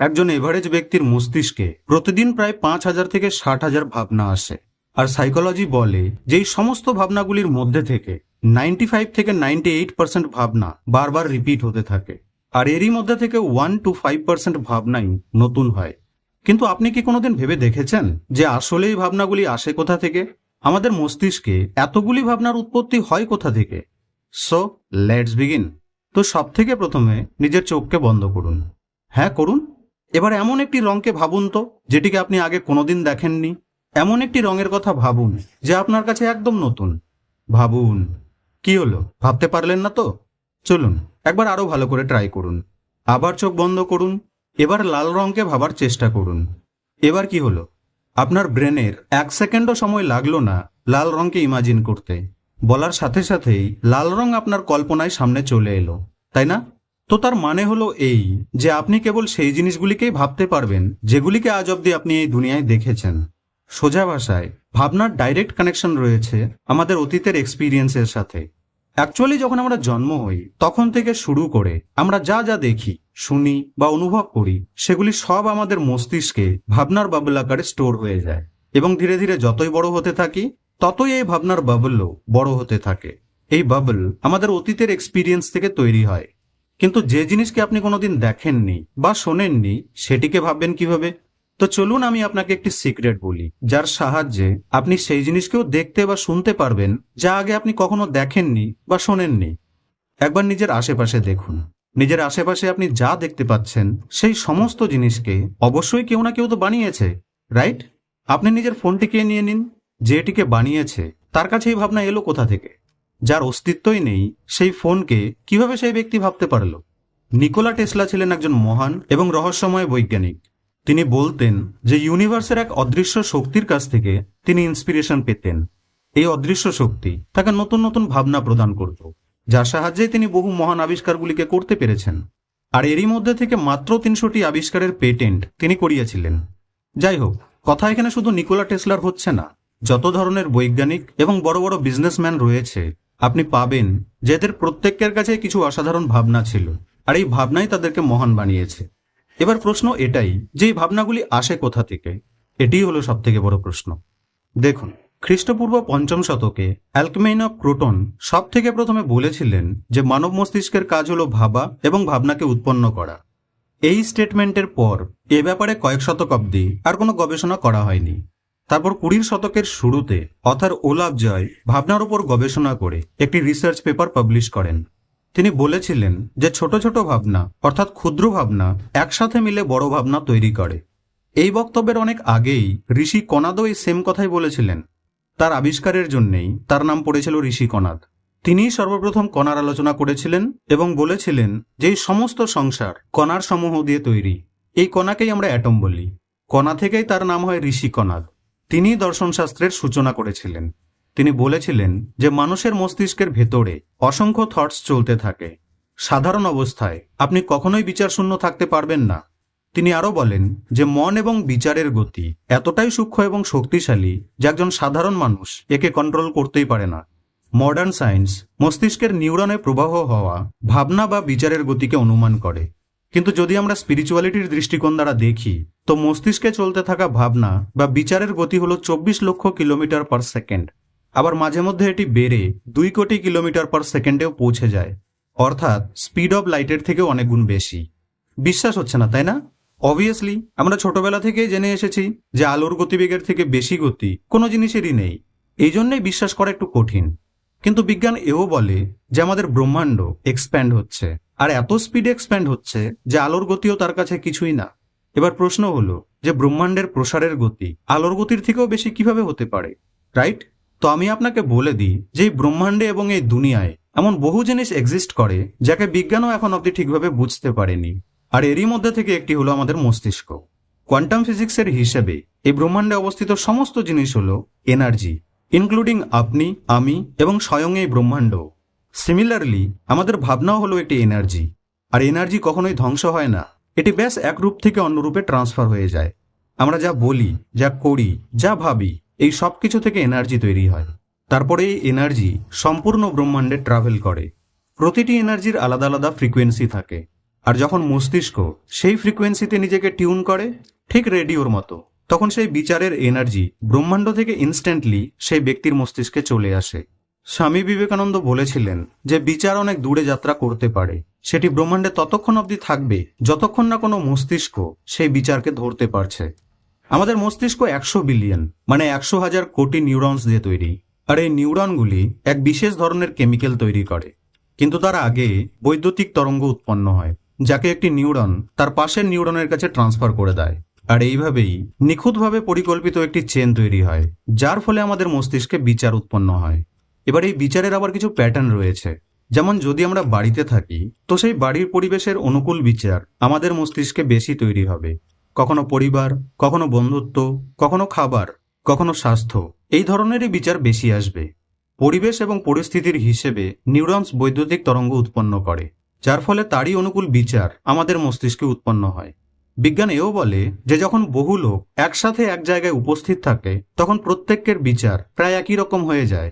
একজন এভারেজ ব্যক্তির মস্তিষ্কে প্রতিদিন প্রায় পাঁচ হাজার থেকে ষাট হাজার ভাবনা আসে। আর সাইকোলজি বলে যে সমস্ত ভাবনাগুলির মধ্যে থেকে নাইনটি ফাইভ থেকে নাইনটি এইট পার্সেন্ট ভাবনা বারবার রিপিট হতে থাকে। আর এরই মধ্যে থেকে ওয়ান টু ফাইভ পার্সেন্ট ভাবনাই নতুন হয়। কিন্তু আপনি কি কোনোদিন ভেবে দেখেছেন যে আসলে এই ভাবনাগুলি আসে কোথা থেকে? আমাদের মস্তিষ্কে এতগুলি ভাবনার উৎপত্তি হয় কোথা থেকে? সো লেটস বিগিন তো সব থেকে প্রথমে নিজের চোখকে বন্ধ করুন। হ্যাঁ করুন। এবার এমন একটি রঙকে ভাবুন তো, যেটিকে আপনি আগে কোনোদিন দেখেননি। এমন একটি রঙের কথা ভাবুন, যে আপনার কাছে একদম নতুন। ভাবুন, কি হলো? ভাবতে পারলেন না তো? চলুন, একবার আরও ভালো করে ট্রাই করুন। আবার চোখ বন্ধ করুন, এবার লাল রঙকে ভাবার চেষ্টা করুন। এবার কি হলো? আপনার ব্রেনের এক সেকেন্ডও সময় লাগল না লাল রঙকে ইমাজিন করতে। বলার সাথে সাথেই লাল রং আপনার কল্পনায় সামনে চলে এলো, তাই না? তো তার মানে হলো এই যে আপনি কেবল সেই জিনিসগুলিকেই ভাবতে পারবেন, যেগুলিকে আজ অব্দি আপনি এই দুনিয়ায় দেখেছেন। সোজা ভাষায়, ভাবনার ডাইরেক্ট কানেকশন রয়েছে আমাদের অতীতের এক্সপিরিয়েন্সের সাথে। অ্যাকচুয়ালি যখন আমরা জন্ম হই, তখন থেকে শুরু করে আমরা যা যা দেখি, শুনি বা অনুভব করি, সেগুলি সব আমাদের মস্তিষ্কে ভাবনার বাবল আকারে স্টোর হয়ে যায়। এবং ধীরে ধীরে যতই বড় হতে থাকি, ততই এই ভাবনার বাবলও বড় হতে থাকে। এই বাবল আমাদের অতীতের এক্সপিরিয়েন্স থেকে তৈরি হয়। কিন্তু যে জিনিসকে আপনি কোনোদিন দেখেননি বা শোনেননি, সেটিকে ভাববেন কীভাবে? তো চলুন আমি আপনাকে একটি সিক্রেট বলি, যার সাহায্যে আপনি সেই জিনিসকেও দেখতে বা শুনতে পারবেন যা আগে আপনি কখনো দেখেননি বা শোনেননি। একবার নিজের আশেপাশে দেখুন। নিজের আশেপাশে আপনি যা দেখতে পাচ্ছেন, সেই সমস্ত জিনিসকে অবশ্যই কেউ না কেউ তো বানিয়েছে, রাইট? আপনি নিজের ফোনটিকে নিয়ে নিন, যে এটিকে বানিয়েছে, তার কাছে এই ভাবনা এলো কোথা থেকে? যার অস্তিত্বই নেই, সেই ফোনকে কীভাবে সেই ব্যক্তি ভাবতে পারল? নিকোলা টেসলা ছিলেন একজন মহান এবং রহস্যময় বৈজ্ঞানিক। তিনি বলতেন যে ইউনিভার্সের এক অদৃশ্য শক্তির কাছ থেকে তিনি ইন্সপিরেশন পেতেন। এই অদৃশ্য শক্তি তাকে নতুন নতুন ভাবনা প্রদান করত, যার সাহায্যে তিনি বহু মহান আবিষ্কারগুলিকে করতে পেরেছেন। আর এরই মধ্যে থেকে মাত্র তিনশোটি আবিষ্কারের পেটেন্ট তিনি করিয়েছিলেন। যাই হোক, কথা এখানে শুধু নিকোলা টেসলার হচ্ছে না। যত ধরনের বৈজ্ঞানিক এবং বড় বড় বিজনেসম্যান রয়েছে আপনি পাবেন যে এদের প্রত্যেকের কাছে কিছু অসাধারণ ভাবনা ছিল, আর এই ভাবনাই তাদেরকে মহান বানিয়েছে। এবার প্রশ্ন এটাই, যে এই ভাবনাগুলি আসে কোথা থেকে? এটিই হলো সব থেকে বড় প্রশ্ন। দেখুন, খ্রিস্টপূর্ব পঞ্চম শতকে অ্যালকমেইন অফ ক্রোটন সব থেকে প্রথমে বলেছিলেন যে মানব মস্তিষ্কের কাজ হলো ভাবা এবং ভাবনাকে উৎপন্ন করা। এই স্টেটমেন্টের পর এ ব্যাপারে কয়েক শতক অব্দি আর কোনো গবেষণা করা হয়নি। তারপর কুড়ির শতকের শুরুতে অথার ওলাভ জয় ভাবনার উপর গবেষণা করে একটি রিসার্চ পেপার পাবলিশ করেন। তিনি বলেছিলেন যে ছোট ছোট ভাবনা, অর্থাৎ ক্ষুদ্র ভাবনা, একসাথে মিলে বড় ভাবনা তৈরি করে। এই বক্তব্যের অনেক আগেই ঋষি কনাদও এই সেম কথাই বলেছিলেন। তার আবিষ্কারের জন্যেই তার নাম পড়েছিল ঋষি কনাদ তিনিই সর্বপ্রথম কণার আলোচনা করেছিলেন এবং বলেছিলেন যে সমস্ত সংসার কণার সমূহ দিয়ে তৈরি। এই কণাকেই আমরা অ্যাটম বলি। কণা থেকেই তার নাম হয় ঋষি কনাদ তিনি দর্শনশাস্ত্রের সূচনা করেছিলেন। তিনি বলেছিলেন যে মানুষের মস্তিষ্কের ভেতরে অসংখ্য থটস চলতে থাকে। সাধারণ অবস্থায় আপনি কখনোই বিচার শূন্য থাকতে পারবেন না। তিনি আরও বলেন যে মন এবং বিচারের গতি এতটাই সূক্ষ্ম এবং শক্তিশালী যে একজন সাধারণ মানুষ একে কন্ট্রোল করতেই পারে না। মডার্ন সায়েন্স মস্তিষ্কের নিউরনে প্রবাহ হওয়া ভাবনা বা বিচারের গতিকে অনুমান করে। কিন্তু যদি আমরা স্পিরিচুয়ালিটির দৃষ্টিকোণ দ্বারা দেখি, তো মস্তিষ্কে চলতে থাকা ভাবনা বা বিচারের গতি হলো চব্বিশ লক্ষ কিলোমিটার পার সেকেন্ড আবার মাঝে মধ্যে এটি বেড়ে দুই কোটি কিলোমিটার পার সেকেন্ডেও পৌঁছে যায়। অর্থাৎ স্পিড অফ লাইটের থেকেও অনেক গুণ বেশি। বিশ্বাস হচ্ছে না, তাই না? অবভিয়াসলি আমরা ছোটবেলা থেকেই জেনে এসেছি যে আলোর গতিবেগের থেকে বেশি গতি কোনো জিনিসেরই নেই। এই জন্যই বিশ্বাস করা একটু কঠিন। কিন্তু বিজ্ঞান এও বলে যে আমাদের ব্রহ্মাণ্ড এক্সপ্যান্ড হচ্ছে। আর এত স্পিডে এক্সপ্যান্ড হচ্ছে যে আলোর গতিও তার কাছে কিছুই না। এবার প্রশ্ন হলো যে ব্রহ্মাণ্ডের প্রসারের গতি আলোর গতির থেকেও বেশি কীভাবে হতে পারে? রাইট তো আমি আপনাকে বলে দিই যে এই ব্রহ্মাণ্ডে এবং এই দুনিয়ায় এমন বহু জিনিস এক্সিস্ট করে যাকে বিজ্ঞানও এখন অব্দি ঠিকভাবে বুঝতে পারেনি। আর এরই মধ্যে থেকে একটি হলো আমাদের মস্তিষ্ক। কোয়ান্টাম ফিজিক্সের হিসেবে এই ব্রহ্মাণ্ডে অবস্থিত সমস্ত জিনিস হলো এনার্জি ইনক্লুডিং আপনি, আমি এবং স্বয়ং এই ব্রহ্মাণ্ড। সিমিলারলি আমাদের ভাবনাও হলো একটি এনার্জি আর এনার্জি কখনোই ধ্বংস হয় না। এটি ব্যাস এক রূপ থেকে অন্য রূপে ট্রান্সফার হয়ে যায়। আমরা যা বলি, যা করি, যা ভাবি, এই সব কিছু থেকে এনার্জি তৈরি হয়। তারপরে এই এনার্জি সম্পূর্ণ ব্রহ্মাণ্ডে ট্রাভেল করে। প্রতিটি এনার্জির আলাদা আলাদা ফ্রিকোয়েন্সি থাকে। আর যখন মস্তিষ্ক সেই ফ্রিকোয়েন্সিতে নিজেকে টিউন করে, ঠিক রেডিওর মতো। তখন সেই বিচারের এনার্জি ব্রহ্মাণ্ড থেকে ইনস্ট্যান্টলি সেই ব্যক্তির মস্তিষ্কে চলে আসে। স্বামী বিবেকানন্দ বলেছিলেন যে বিচার অনেক দূরে যাত্রা করতে পারে। সেটি ব্রহ্মাণ্ডে ততক্ষণ অবধি থাকবে যতক্ষণ না কোনো মস্তিষ্ক সেই বিচারকে ধরতে পারছে। আমাদের মস্তিষ্ক একশো বিলিয়ন মানে একশো হাজার কোটি নিউরনস দিয়ে তৈরি। আর এই নিউরনগুলি এক বিশেষ ধরনের কেমিক্যাল তৈরি করে। কিন্তু তার আগে বৈদ্যুতিক তরঙ্গ উৎপন্ন হয়, যাকে একটি নিউরন তার পাশের নিউরনের কাছে ট্রান্সফার করে দেয়। আর এইভাবেই নিখুঁতভাবে পরিকল্পিত একটি চেন তৈরি হয়, যার ফলে আমাদের মস্তিষ্কে বিচার উৎপন্ন হয়। এবার এই বিচারের আবার কিছু প্যাটার্ন রয়েছে। যেমন যদি আমরা বাড়িতে থাকি, তো সেই বাড়ির পরিবেশের অনুকূল বিচার আমাদের মস্তিষ্কে বেশি তৈরি হবে। কখনো পরিবার, কখনো বন্ধুত্ব, কখনো খাবার, কখনো স্বাস্থ্য, এই ধরনেরই বিচার বেশি আসবে। পরিবেশ এবং পরিস্থিতির হিসেবে নিউরনস বৈদ্যুতিক তরঙ্গ উৎপন্ন করে, যার ফলে তারই অনুকূল বিচার আমাদের মস্তিষ্কে উৎপন্ন হয়। বিজ্ঞান এও বলে যে যখন বহু লোক একসাথে এক জায়গায় উপস্থিত থাকে, তখন প্রত্যেকের বিচার প্রায় একই রকম হয়ে যায়।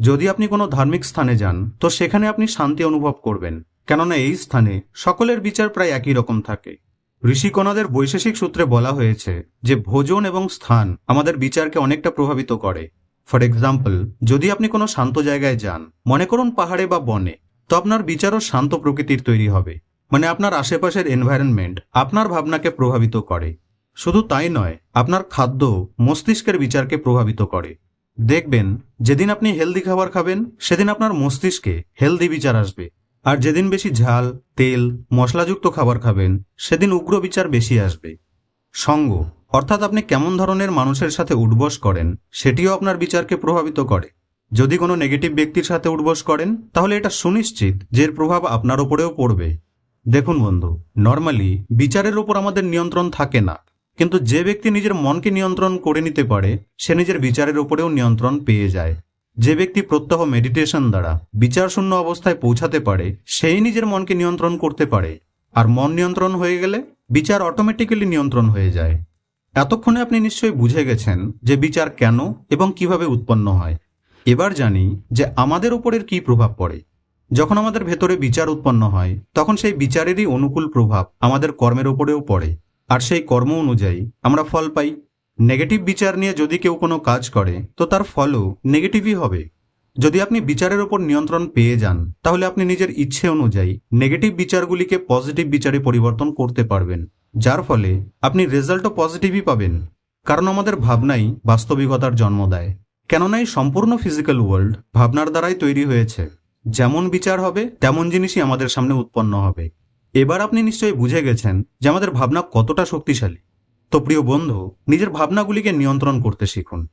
যদি আপনি কোনো ধার্মিক স্থানে যান, তো সেখানে আপনি শান্তি অনুভব করবেন। কেননা এই স্থানে সকলের বিচার প্রায় একই রকম থাকে। ঋষিকণাদের বৈশেষিক সূত্রে বলা হয়েছে যে ভোজন এবং স্থান আমাদের বিচারকে অনেকটা প্রভাবিত করে। ফর এক্সাম্পল, যদি আপনি কোনো শান্ত জায়গায় যান, মনে করুন পাহাড়ে বা বনে, তো আপনার বিচারও শান্ত প্রকৃতির তৈরি হবে। মানে আপনার আশেপাশের এনভায়রনমেন্ট আপনার ভাবনাকে প্রভাবিত করে। শুধু তাই নয়, আপনার খাদ্য মস্তিষ্কের বিচারকে প্রভাবিত করে। দেখবেন, যেদিন আপনি হেলদি খাবার খাবেন, সেদিন আপনার মস্তিষ্কে হেলদি বিচার আসবে। আর যেদিন বেশি ঝাল, তেল, মশলাযুক্ত খাবার খাবেন, সেদিন উগ্র বিচার বেশি আসবে। সঙ্গ, অর্থাৎ আপনি কেমন ধরনের মানুষের সাথে উঠবস করেন, সেটিও আপনার বিচারকে প্রভাবিত করে। যদি কোনো নেগেটিভ ব্যক্তির সাথে উঠবস করেন, তাহলে এটা সুনিশ্চিত যে এর প্রভাব আপনার ওপরেও পড়বে। দেখুন বন্ধু নর্মালি বিচারের ওপর আমাদের নিয়ন্ত্রণ থাকে না। কিন্তু যে ব্যক্তি নিজের মনকে নিয়ন্ত্রণ করে নিতে পারে, সে নিজের বিচারের ওপরেও নিয়ন্ত্রণ পেয়ে যায়। যে ব্যক্তি প্রত্যহ মেডিটেশন দ্বারা বিচার শূন্য অবস্থায় পৌঁছাতে পারে, সেই নিজের মনকে নিয়ন্ত্রণ করতে পারে। আর মন নিয়ন্ত্রণ হয়ে গেলে বিচার অটোমেটিক্যালি নিয়ন্ত্রণ হয়ে যায়। এতক্ষণে আপনি নিশ্চয়ই বুঝে গেছেন যে বিচার কেন এবং কীভাবে উৎপন্ন হয়। এবার জানি যে আমাদের উপরের কি প্রভাব পড়ে। যখন আমাদের ভেতরে বিচার উৎপন্ন হয়, তখন সেই বিচারেরই অনুকূল প্রভাব আমাদের কর্মের ওপরেও পড়ে। আর সেই কর্ম অনুযায়ী আমরা ফল পাই। নেগেটিভ বিচার নিয়ে যদি কেউ কোনো কাজ করে, তো তার ফলও নেগেটিভই হবে। যদি আপনি বিচারের ওপর নিয়ন্ত্রণ পেয়ে যান, তাহলে আপনি নিজের ইচ্ছে অনুযায়ী নেগেটিভ বিচারগুলিকে পজিটিভ বিচারে পরিবর্তন করতে পারবেন। যার ফলে আপনি রেজাল্টও পজিটিভই পাবেন। কারণ আমাদের ভাবনাই বাস্তবিকতার জন্ম দেয়। কেননা এই সম্পূর্ণ ফিজিক্যাল ওয়ার্ল্ড ভাবনার দ্বারাই তৈরি হয়েছে। যেমন বিচার হবে, তেমন জিনিসই আমাদের সামনে উৎপন্ন হবে। এবার আপনি নিশ্চয়ই বুঝে গেছেন যে আমাদের ভাবনা কতটা শক্তিশালী। তো প্রিয় বন্ধু, নিজের ভাবনাগুলিকে নিয়ন্ত্রণ করতে শিখুন।